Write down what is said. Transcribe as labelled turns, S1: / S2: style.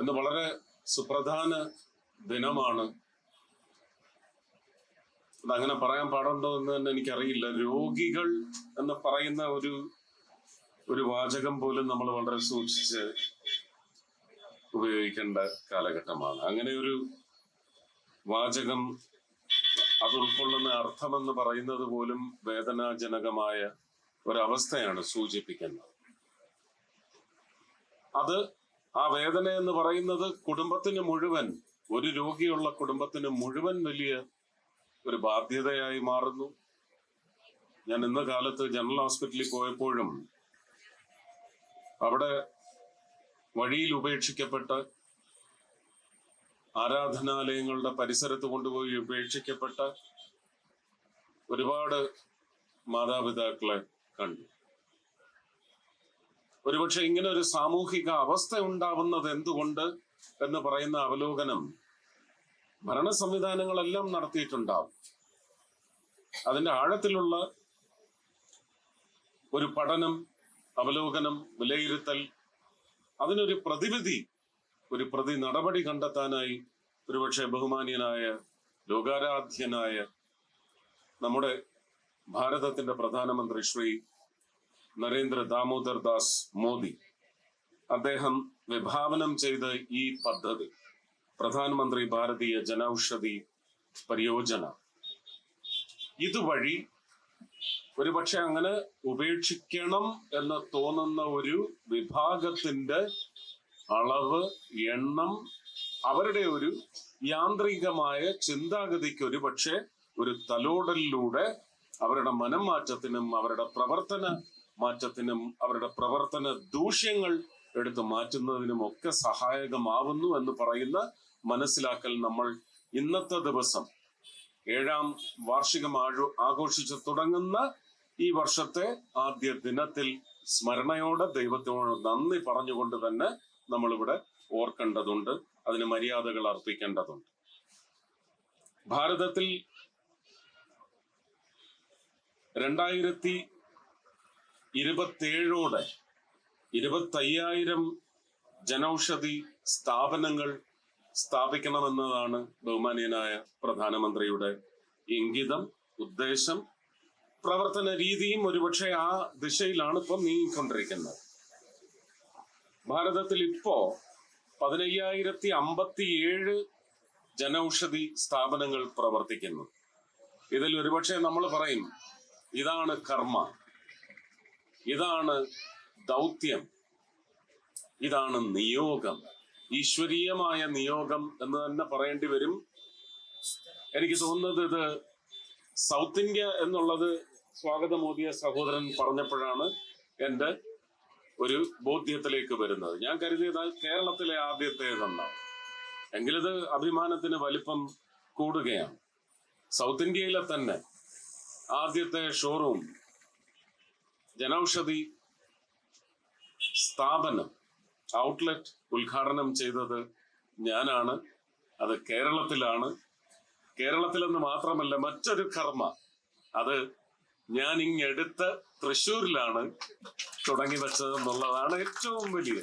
S1: ഇന്ന് വളരെ സുപ്രധാന ദിനമാണ്. അതങ്ങനെ പറയാൻ പാടുണ്ടോ എന്ന് തന്നെ എനിക്കറിയില്ല. രോഗികൾ എന്ന് പറയുന്ന ഒരു ഒരു വാചകം പോലും നമ്മൾ വളരെ സൂക്ഷിച്ച് ഉപയോഗിക്കേണ്ട കാലഘട്ടമാണ്. അങ്ങനെ ഒരു വാചകം അത് ഉൾക്കൊള്ളുന്ന അർത്ഥമെന്ന് പറയുന്നത് പോലും വേദനാജനകമായ ഒരവസ്ഥയാണ് സൂചിപ്പിക്കുന്നത്. അത് ആ വേദന എന്ന് പറയുന്നത് കുടുംബത്തിന് മുഴുവൻ ഒരു രോഗിയുള്ള കുടുംബത്തിന് മുഴുവൻ വലിയ ഒരു ബാധ്യതയായി മാറുന്നു. ഞാൻ ഇന്ന കാലത്ത് ജനറൽ ഹോസ്പിറ്റലിൽ പോയപ്പോഴും അവിടെ വഴിയിൽ ഉപേക്ഷിക്കപ്പെട്ട ആരാധനാലയങ്ങളുടെ പരിസരത്ത് കൊണ്ടുപോയി ഉപേക്ഷിക്കപ്പെട്ട ഒരുപാട് മാതാപിതാക്കളെ കണ്ടു. ഒരുപക്ഷെ ഇങ്ങനെ ഒരു സാമൂഹിക അവസ്ഥ ഉണ്ടാവുന്നത് എന്തുകൊണ്ട് എന്ന് പറയുന്ന അവലോകനം ഭരണ സംവിധാനങ്ങളെല്ലാം നടത്തിയിട്ടുണ്ടാവും. അതിന്റെ ആഴത്തിലുള്ള ഒരു പഠനം അവലോകനം വിലയിരുത്തൽ അതിനൊരു പ്രതിവിധി ഒരു പ്രതി നടപടി കണ്ടെത്താനായി ഒരുപക്ഷെ ബഹുമാന്യനായ ലോകാരാധ്യനായ നമ്മുടെ ഭാരതത്തിന്റെ പ്രധാനമന്ത്രി ശ്രീ നരേന്ദ്ര ദാമോദർ ദാസ് മോദി. അദ്ദേഹം വിഭാവനം ചെയ്ത ഈ പദ്ധതി പ്രധാനമന്ത്രി ഭാരതീയ ജനൌഷധി പരിയോജന. ഇതുവഴി ഒരുപക്ഷെ അങ്ങനെ ഉപേക്ഷിക്കണം എന്ന് തോന്നുന്ന ഒരു വിഭാഗത്തിന്റെ അളവ് എണ്ണം അവരുടെ ഒരു യാന്ത്രികമായ ചിന്താഗതിക്ക് ഒരു പക്ഷേ ഒരു തലോടലിലൂടെ അവരുടെ മനം മാറ്റത്തിനും അവരുടെ പ്രവർത്തന മാറ്റത്തിനും അവരുടെ പ്രവർത്തന ദൂഷ്യങ്ങൾ എടുത്തു മാറ്റുന്നതിനും ഒക്കെ സഹായകമാവുന്നു എന്ന് പറയുന്ന മനസ്സിലാക്കൽ നമ്മൾ ഇന്നത്തെ ദിവസം ഏഴാം വാർഷികം ആഴു- ആഘോഷിച്ചു തുടങ്ങുന്ന ഈ വർഷത്തെ ആദ്യ ദിനത്തിൽ സ്മരണയോടെ ദൈവത്തോട് നന്ദി പറഞ്ഞുകൊണ്ട് തന്നെ നമ്മളിവിടെ ഓർക്കേണ്ടതുണ്ട്. അതിന് മര്യാദകൾ അർപ്പിക്കേണ്ടതുണ്ട്. ഭാരതത്തിൽ രണ്ടായിരത്തി ഇരുപത്തിയേഴോടെ ഇരുപത്തയ്യായിരം ജനൌഷധി സ്ഥാപനങ്ങൾ സ്ഥാപിക്കണമെന്നതാണ് ബഹുമാനീയനായ പ്രധാനമന്ത്രിയുടെ ഇംഗിതം ഉദ്ദേശം. പ്രവർത്തന രീതിയും ഒരുപക്ഷെ ആ ദിശയിലാണ് ഇപ്പം നീങ്ങിക്കൊണ്ടിരിക്കുന്നത്. ഭാരതത്തിൽ ഇപ്പോ പതിനയ്യായിരത്തി അമ്പത്തിയേഴ് ജനൌഷധി സ്ഥാപനങ്ങൾ പ്രവർത്തിക്കുന്നു. ഇതിൽ ഒരുപക്ഷെ നമ്മൾ പറയും ഇതാണ് കർമ്മ. ഇതാണ് ദൗത്യം. ഇതാണ് നിയോഗം. ഈശ്വരീയമായ നിയോഗം എന്ന് തന്നെ പറയേണ്ടി വരും. എനിക്ക് തോന്നുന്നത് ഇത് സൗത്ത് ഇന്ത്യ എന്നുള്ളത് സ്വാഗതം മോദിയ സഹോദരൻ പറഞ്ഞപ്പോഴാണ് എന്റെ ഒരു ബോധ്യത്തിലേക്ക് വരുന്നത്. ഞാൻ കരുതിയത് കേരളത്തിലെ ആദ്യത്തേതെന്നാണ് എങ്കിലിത് അഭിമാനത്തിന് വലിപ്പം കൂടുകയാണ്. സൗത്ത് ഇന്ത്യയിലെ തന്നെ ആദ്യത്തെ ഷോറൂം ജനൌഷധി സ്ഥാപനം ഔട്ട്ലെറ്റ് ഉദ്ഘാടനം ചെയ്തത് ഞാനാണ്. അത് കേരളത്തിലാണ്. കേരളത്തിലെന്ന് മാത്രമല്ല മറ്റൊരു കർമ്മ. അത് ഞാൻ ഇങ്ങെടുത്ത് തൃശ്ശൂരിലാണ് തുടങ്ങി വെച്ചത് എന്നുള്ളതാണ് ഏറ്റവും വലിയ